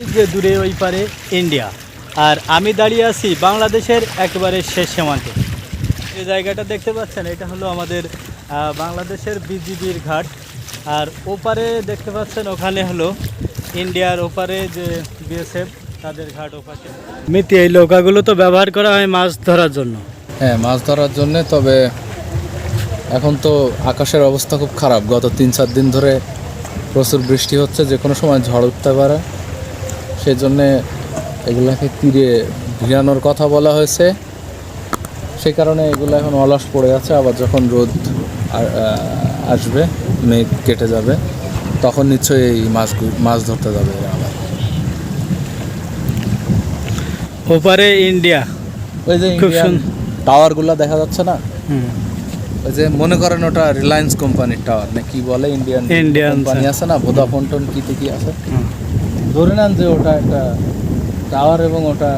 যে দূরে ওই পারে ইন্ডিয়া। আর আমি দাঁড়িয়ে আছি বাংলাদেশের একেবারে শেষ সীমান্তে। যে জায়গাটা দেখতে পাচ্ছেন, এটা হলো আমাদের বাংলাদেশের বিজিবির ঘাট। আর ওপারে দেখতে পাচ্ছেন, ওখানে হলো ইন্ডিয়ার ওপারে যে বিএসএফ, তাদের ঘাট ওপাশে। মিতি, এই নৌকাগুলো তো ব্যবহার করা হয় মাছ ধরার জন্য। হ্যাঁ মাছ ধরার জন্য, তবে এখন তো আকাশের অবস্থা খুব খারাপ। গত তিন চার দিন ধরে প্রচুর বৃষ্টি হচ্ছে যে কোনো সময় ঝড় উঠতে পারে। সেই জন্যে এগুলাকে তীরে ভিড়ানোর কথা বলা হয়েছে। সেই কারণে এগুলো এখন অলস পড়ে আছে। আবার যখন রোদ আসবে মেঘ কেটে যাবে তখন নিশ্চয়ই এই মাছ মাছ ধরতে যাবে আবার। ওপারে ইন্ডিয়া। ওই যে টাওয়ারগুলো দেখা যাচ্ছে না? ওই যে মনে করেন ওটা রিলায়েন্স কোম্পানির টাওয়ার না কি বলে ইন্ডিয়ান ইন্ডিয়ান কোম্পানি আছে না? ভোদাফোন টোন কি কি আছে। ধরে নেন যে ওটা একটা টাওয়ার এবং ওটা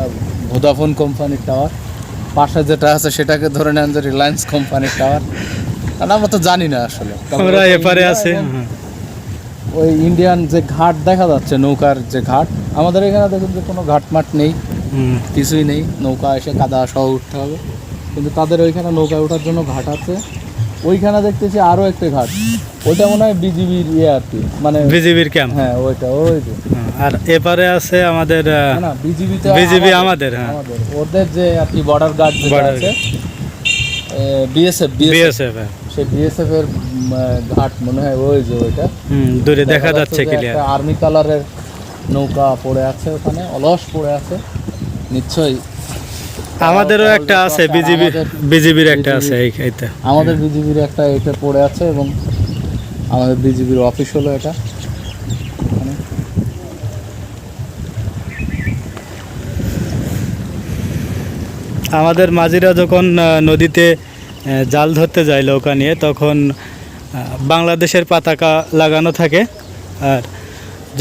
ভোদাফোন কোম্পানির টাওয়ার পাশে যেটা আছে সেটাকে ধরে নেন যে রিলায়েন্স কোম্পানির টাওয়ার আমরা তো জানি না আসলে। আমরা এপারে আছে। ওই ইন্ডিয়ান যে ঘাট দেখা যাচ্ছে নৌকার যে ঘাট আমাদের এখানে দেখুন যে কোনো ঘাট মাঠ নেই কিছুই নেই। নৌকা এসে কাদা সহ উঠতে হবে। কিন্তু তাদের ওইখানে নৌকায় ওঠার জন্য ঘাট আছে। ওইখানে দেখতেছি আরও একটা ঘাট। ওইটা মনে হয় বিজিবির ইয়ে আর কি মানে বিজিবির ক্যাম্প হ্যাঁ ওইটা ওই যে। আর এপারে আছে আমাদের না, বিজিবি BGB আমাদের, হ্যাঁ। ওদের যে আর কি বর্ডার গার্ড যেটা আছে বিএসএফ বিএসএফ সেই বিএসএফ এর ঘাট মনে হয় ওই যে ওইটা। হুম দূরে দেখা যাচ্ছে ক্লিয়ার আর্মি কালারের নৌকা পড়ে আছে ওখানে অলস পড়ে আছে নিশ্চয়ই। আমাদেরও একটা আছে বিজিবি বিজিবির একটা আছে এইটা। আমাদের বিজিবির একটা এটা পড়ে আছে এবং আমাদের বিজিবির অফিস হলো এটা। আমাদের মাঝিরা যখন নদীতে জাল ধরতে যায় নৌকা নিয়ে, তখন বাংলাদেশের পতাকা লাগানো থাকে। আর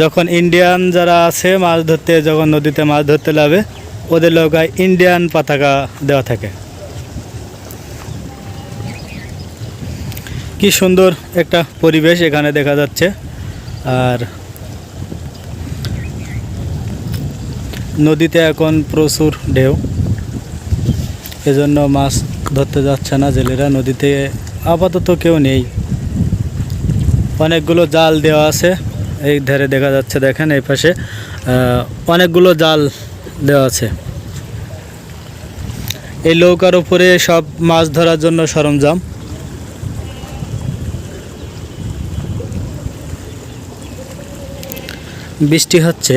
যখন ইন্ডিয়ান যারা আছে মাছ ধরতে, যখন নদীতে মাছ ধরতে যাবে, ওদের নৌকায় ইন্ডিয়ান পতাকা দেওয়া থাকে। কি সুন্দর একটা পরিবেশ এখানে দেখা যাচ্ছে। আর নদীতে এখন প্রচুর ঢেউ। এজন্য মাছ ধরতে যাচ্ছে না জেলেরা, নদীতে আপাতত কেউ নেই। অনেকগুলো জাল দেওয়া আছে, এই ধারে দেখা যাচ্ছে, দেখেন এই পাশে অনেকগুলো জাল দেওয়া আছে। এই নৌকার উপরে সব মাছ ধরার জন্য সরঞ্জাম। বৃষ্টি হচ্ছে।